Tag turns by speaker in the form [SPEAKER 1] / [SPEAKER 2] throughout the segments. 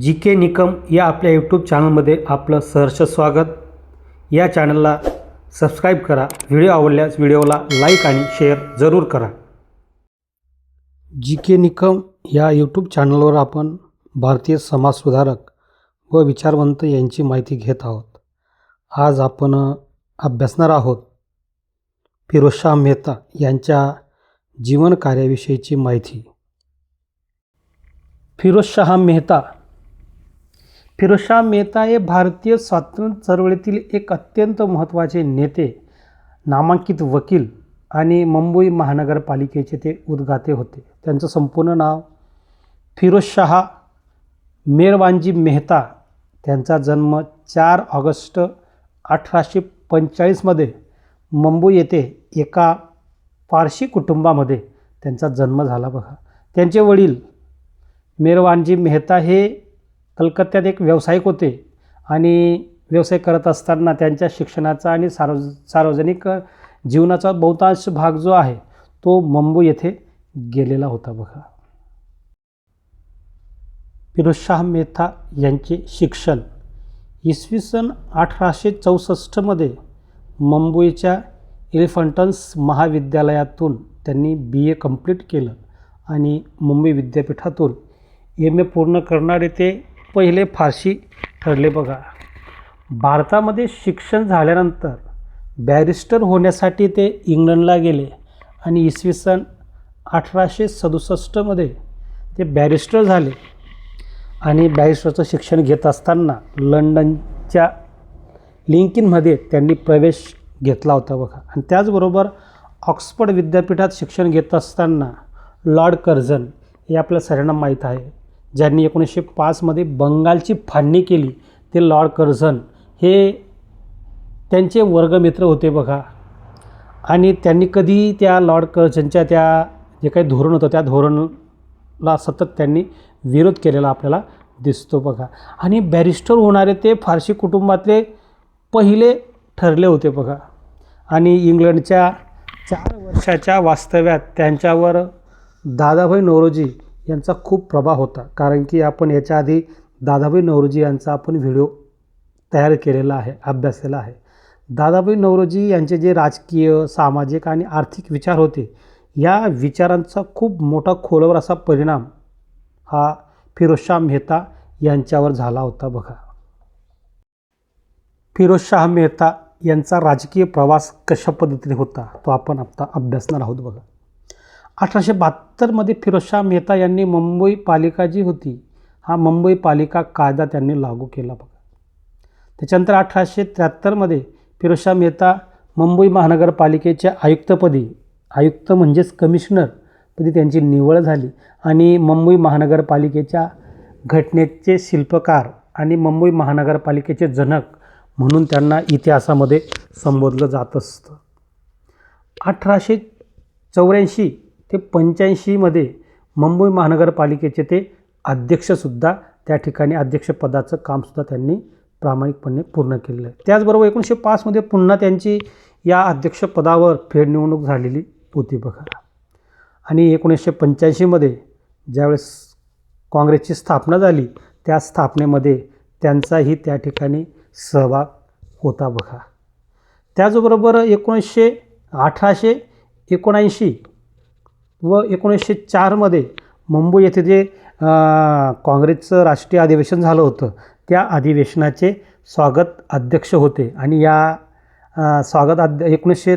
[SPEAKER 1] जी के निकम या आपल्या यूट्यूब चॅनलमध्ये आपलं सहर्ष स्वागत. या चॅनलला सबस्क्राईब करा. व्हिडिओ आवडल्यास व्हिडिओला लाईक आणि शेअर जरूर करा. जी के निकम या यूट्यूब चॅनलवर आपण भारतीय समाजसुधारक व विचारवंत यांची माहिती घेत आहोत. आज आपण अभ्यासणार आहोत फिरोजशाह मेहता यांच्या जीवन कार्याविषयीची माहिती. फिरोजशाह मेहता फिरोजशाह मेहता हे भारतीय स्वातंत्र्य चळवळीतील एक अत्यंत महत्त्वाचे नेते नामांकित वकील आणि मुंबई महानगरपालिकेचे ते उद्गाते होते. त्यांचं संपूर्ण नाव फिरोजशाह मेरवानजी मेहता त्यांचा जन्म चार ऑगस्ट अठराशे पंचेचाळीसमध्ये मुंबई येथे एका पारशी कुटुंबामध्ये त्यांचा जन्म झाला बघा. त्यांचे वडील मेरवानजी मेहता हे कलकत्त्यात एक व्यावसायिक होते आणि व्यवसाय करत असताना त्यांच्या शिक्षणाचा आणि सार्व सार्वजनिक जीवनाचा बहुतांश भाग जो आहे तो मंबू येथे गेलेला होता बघा. फिरोजशाह मेहता यांचे शिक्षण इसवी सन अठराशे चौसष्टमध्ये मुंबईच्या एलिफंटन्स महाविद्यालयातून त्यांनी बी ए कंप्लीट केलं आणि मुंबई विद्यापीठातून एम ए पूर्ण करणारे ते पहिले फारशी ठरले बघा. भारतामध्ये शिक्षण झाल्यानंतर बॅरिस्टर होण्यासाठी ते इंग्लंडला गेले आणि इसवी सन अठराशे सदुसष्टमध्ये ते बॅरिस्टर झाले. आणि बॅरिस्टरचं शिक्षण घेत असताना लंडनच्या लिंकिनमध्ये त्यांनी प्रवेश घेतला होता बघा. आणि त्याचबरोबर ऑक्सफर्ड विद्यापीठात शिक्षण घेत असताना लॉर्ड कर्झन हे आपल्या सगळ्यांना माहीत आहे. ज्यांनी एकोणीसशे पाचमध्ये बंगालची फाळणी केली ते लॉर्ड कर्झन. हे त्यांचे वर्गमित्र होते बघा. आणि त्यांनी कधी त्या लॉर्ड कर्झनच्या त्या जे काही धोरण होतं त्या धोरणला सतत त्यांनी विरोध केलेला आपल्याला दिसतो बघा. आणि बॅरिस्टर होणारे ते फारसी कुटुंबातले पहिले ठरले होते बघा. आणि इंग्लंडच्या चार वर्षाच्या वास्तव्यात त्यांच्यावर दादाभाई नौरोजी यांचा खूप प्रभाव होता. कारण की आपण याच्या आधी दादाबाई नवरोजी यांचा आपण व्हिडिओ तयार केलेला आहे अभ्यासलेला आहे. दादाबाई नवरोजी यांचे जे राजकीय सामाजिक आणि आर्थिक विचार होते या विचारांचा खूप मोठा खोलवर असा परिणाम हा फिरोजशाह मेहता यांच्यावर झाला होता बघा. फिरोजशाह मेहता यांचा राजकीय प्रवास कशा पद्धतीने होता तो आपण आता अभ्यासणार आहोत बघा. अठराशे बहात्तरमध्ये फिरोजशाह मेहता यांनी मुंबई पालिका जी होती हा मुंबई पालिका कायदा त्यांनी लागू केला बघा. त्याच्यानंतर अठराशे त्र्याहत्तरमध्ये फिरोजशाह मेहता मुंबई महानगरपालिकेच्या आयुक्तपदी आयुक्त म्हणजेच कमिशनर पदी त्यांची निवड झाली आणि मुंबई महानगरपालिकेच्या घटनेचे शिल्पकार आणि मुंबई महानगरपालिकेचे जनक म्हणून त्यांना इतिहासामध्ये संबोधलं जात असतं. अठराशे चौऱ्याऐंशी ते पंच्याऐंशीमध्ये मुंबई महानगरपालिकेचे ते अध्यक्षसुद्धा त्या ठिकाणी अध्यक्षपदाचं कामसुद्धा त्यांनी प्रामाणिकपणे पूर्ण केलेलं आहे. त्याचबरोबर एकोणीसशे पाचमध्ये पुन्हा त्यांची या अध्यक्षपदावर फेरनिवडणूक झालेली होती बघा. आणि एकोणीसशे पंच्याऐंशीमध्ये ज्यावेळेस काँग्रेसची स्थापना झाली त्या स्थापनेमध्ये त्यांचाही त्या ठिकाणी सहभाग होता बघा. त्याचबरोबर एकोणीसशे अठराशे एकोणऐंशी व एकोणीसशे चारमध्ये मुंबई येथे जे काँग्रेसचं राष्ट्रीय अधिवेशन झालं होतं त्या अधिवेशनाचे स्वागत अध्यक्ष होते. आणि या स्वागत अध्य एकोणीसशे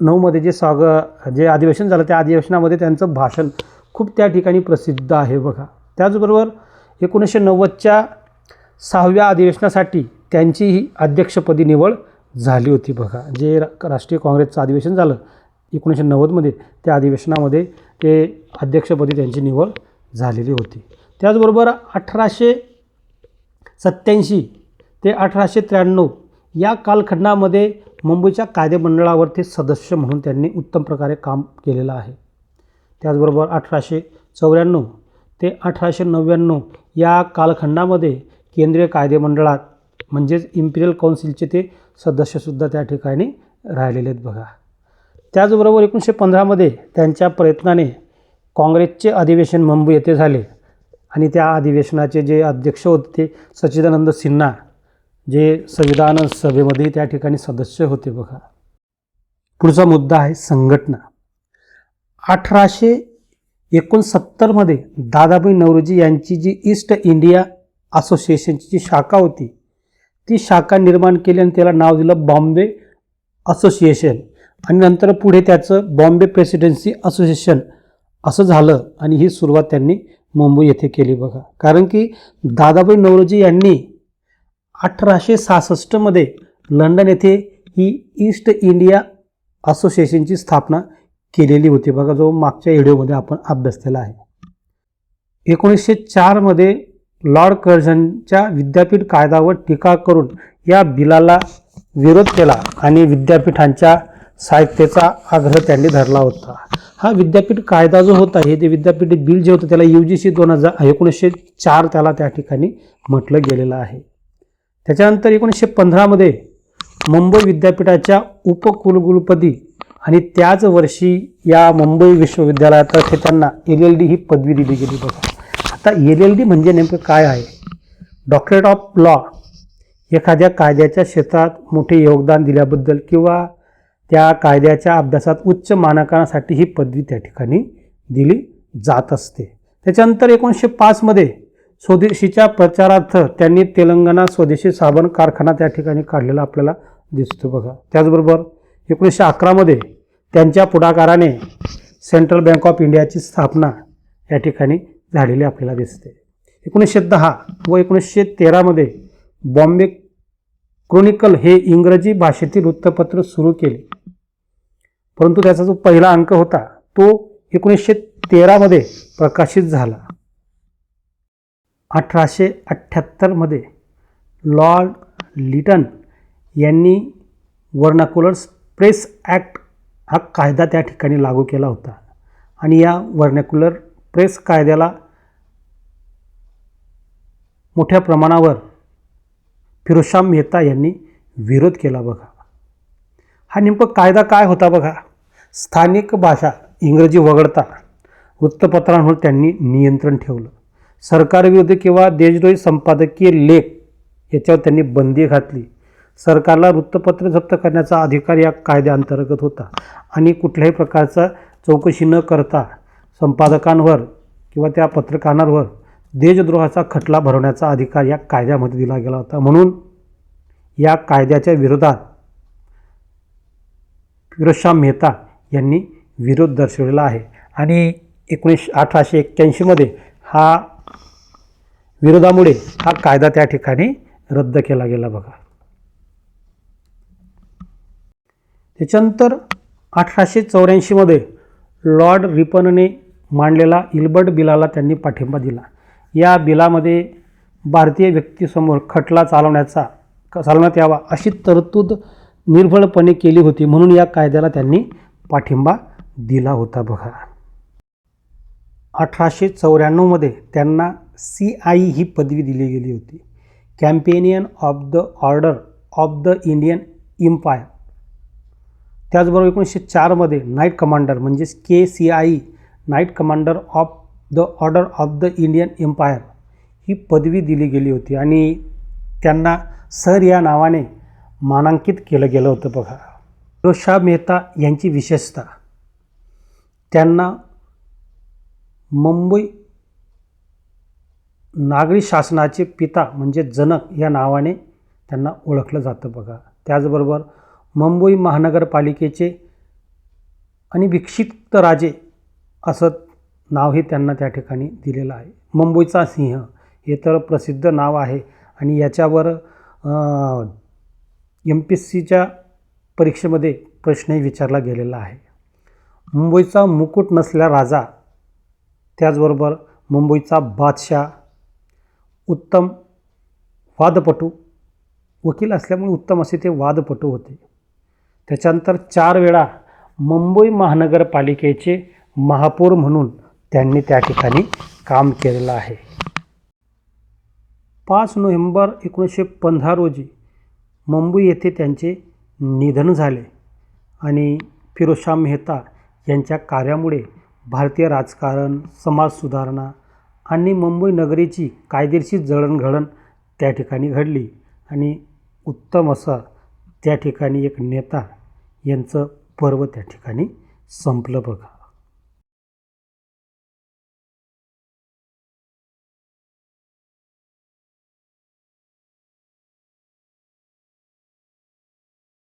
[SPEAKER 1] नऊमध्ये जे स्वाग जे अधिवेशन झालं त्या अधिवेशनामध्ये त्यांचं भाषण खूप त्या ठिकाणी प्रसिद्ध आहे बघा. त्याचबरोबर एकोणीसशे नव्वदच्या सहाव्या अधिवेशनासाठी त्यांची ही अध्यक्षपदी निवड झाली होती बघा. जे रा- राष्ट्रीय काँग्रेसचं अधिवेशन झालं एकोणीसशे नव्वदमध्ये त्या अधिवेशनामध्ये ते अध्यक्षपदी त्यांची निवड झालेली होती. त्याचबरोबर अठराशे सत्त्याऐंशी ते अठराशे त्र्याण्णव या कालखंडामध्ये मुंबईच्या कायदेमंडळावर ते सदस्य म्हणून त्यांनी उत्तम प्रकारे काम केलेलं आहे. त्याचबरोबर अठराशे चौऱ्याण्णव ते अठराशे नव्याण्णव या कालखंडामध्ये केंद्रीय कायदेमंडळात म्हणजेच इम्पिरियल काउन्सिलचे ते सदस्यसुद्धा त्या ठिकाणी राहिलेले आहेत बघा. त्याचबरोबर एकोणीसशे पंधरामध्ये त्यांच्या प्रयत्नाने काँग्रेसचे अधिवेशन मुंबई येथे झाले. आणि त्या अधिवेशनाचे जे अध्यक्ष होते ते सच्चिदानंद सिन्हा जे संविधान सभेमध्ये त्या ठिकाणी सदस्य होते बघा. पुढचा मुद्दा आहे संघटना. अठराशे एकोणसत्तरमध्ये दादाभाई नवरोजी यांची जी ईस्ट इंडिया असोसिएशनची जी शाखा होती ती शाखा निर्माण केली आणि त्याला नाव दिलं बॉम्बे असोसिएशन. आणि नंतर पुढे त्याचं बॉम्बे प्रेसिडेन्सी असोसिएशन असं झालं आणि ही सुरुवात त्यांनी मुंबई येथे केली बघा. कारण की दादाबाई नवरोजी यांनी अठराशे सहासष्टमध्ये लंडन येथे ही ईस्ट इंडिया असोसिएशनची स्थापना केलेली होती. बघा जो मागच्या व्हिडिओमध्ये आपण अभ्यासलेला आहे. एकोणीसशे चारमध्ये लॉर्ड कर्झनच्या विद्यापीठ कायद्यावर टीका करून या बिलाला विरोध केला आणि विद्यापीठांच्या साहित्याचा आग्रह त्यांनी धरला होता. हा विद्यापीठ कायदा जो होता हे ते विद्यापीठ बिल जे होतं त्याला यू जी सी दोन हजार एकोणीसशे चार त्याला त्या ठिकाणी म्हटलं गेलेलं आहे. त्याच्यानंतर एकोणीसशे पंधरामध्ये मुंबई विद्यापीठाच्या उपकुलगुरुपदी आणि त्याच वर्षी या मुंबई विश्वविद्यालयातर्फे त्यांना एल एल डी ही पदवी दिली गेली बघा. आता एल एल डी म्हणजे नेमकं काय आहे? डॉक्टरेट ऑफ लॉ एखाद्या कायद्याच्या क्षेत्रात मोठे योगदान दिल्याबद्दल किंवा त्या कायद्याच्या अभ्यासात उच्च मानांकनासाठी ही पदवी त्या ठिकाणी दिली जात असते. त्याच्यानंतर एकोणीसशे पाचमध्ये स्वदेशीच्या प्रचारार्थ त्यांनी तेलंगणा स्वदेशी साबण कारखाना त्या ठिकाणी काढलेला आपल्याला दिसतो बघा. त्याचबरोबर एकोणीसशे अकरामध्ये त्यांच्या पुढाकाराने सेंट्रल बँक ऑफ इंडियाची स्थापना या ठिकाणी झालेली आपल्याला दिसते. एकोणीसशे दहा व एकोणीसशे तेरामध्ये बॉम्बे क्रोनिकल हे इंग्रजी भाषेतील वृत्तपत्र सुरू केले. परंतु त्याचा जो पहिला अंक होता तो एकोणीसशे तेरामध्ये प्रकाशित झाला. अठराशे अठ्ठ्याहत्तरमध्ये लॉर्ड लिटन यांनी वर्नाकुलर प्रेस ॲक्ट हा कायदा त्या ठिकाणी लागू केला होता. आणि या वर्नॅक्युलर प्रेस कायद्याला मोठ्या प्रमाणावर फिरोशाम मेहता यांनी विरोध केला बघा. हा नेमकं कायदा काय होता बघा? स्थानिक भाषा इंग्रजी वगळता वृत्तपत्रांवर त्यांनी नियंत्रण ठेवलं. सरकारविरुद्ध किंवा देशद्रोही संपादकीय लेख याच्यावर त्यांनी बंदी घातली. सरकारला वृत्तपत्र जप्त करण्याचा अधिकार या कायद्याअंतर्गत होता आणि कुठल्याही प्रकारचा चौकशी न करता संपादकांवर किंवा त्या पत्रकारांवर देशद्रोहाचा खटला भरवण्याचा अधिकार या कायद्यामध्ये दिला गेला होता. म्हणून या कायद्याच्या विरोधात फिरोजशाह मेहता यांनी विरोध दर्शवलेला आहे. आणि एकोणीस अठराशे एक्क्याऐंशीमध्ये हा विरोधामुळे हा कायदा त्या ठिकाणी रद्द केला गेला बघा. त्याच्यानंतर अठराशे चौऱ्याऐंशीमध्ये लॉर्ड रिपनने मांडलेला इल्बर्ट बिलाला त्यांनी पाठिंबा दिला. या बिलामध्ये भारतीय व्यक्तीसमोर खटला चालवण्याचा चालवण्यात यावा अशी तरतूद निर्भळपणे केली होती म्हणून या कायद्याला त्यांनी पाठिंबा दिला होता बघा. अठराशे चौऱ्याण्णवमध्ये त्यांना सी आय ही पदवी दिली गेली होती. Companion of the Order of the Indian Empire त्याचबरोबर एकोणीसशे चारमध्ये नाईट कमांडर म्हणजेच K C I knight commander of the Order of the Indian Empire ही पदवी दिली गेली होती. आणि त्यांना सर या नावाने मानांकित केलं गेलं होतं बघा. फिरोजशाह मेहता यांची विशेषता. त्यांना मुंबई नागरी शासनाचे पिता म्हणजे जनक या नावाने त्यांना ओळखलं जातं बघा. त्याचबरोबर मुंबई महानगरपालिकेचे आणि विक्षिप्त राजे असं नावही त्यांना त्या ठिकाणी दिलेलं आहे. मुंबईचा सिंह हे तर प्रसिद्ध नाव आहे. आणि याच्यावर एम पी एस सीच्या परीक्षेमध्ये प्रश्नही विचारला गेलेला आहे. मुंबईचा मुकुट नसलेला राजा त्याचबरोबर मुंबईचा बादशाह उत्तम वादपटू वकील असल्यामुळे उत्तम असे ते वादपटू होते. त्याच्यानंतर चार वेळा मुंबई महानगरपालिकेचे महापौर म्हणून त्यांनी त्या ठिकाणी काम केलेलं आहे. पाच नोव्हेंबर एकोणीसशे पंधरा रोजी मुंबई येथे त्यांचे निधन झाले आणि फिरोजशाह मेहता यांच्या कार्यामुळे भारतीय राजकारण समाज सुधारणा आणि मुंबई नगरीची कायदेशीर जळणघळण त्या ठिकाणी घडली आणि उत्तम असं त्या ठिकाणी एक नेता यांचं पर्व त्या ठिकाणी संपलं बघा.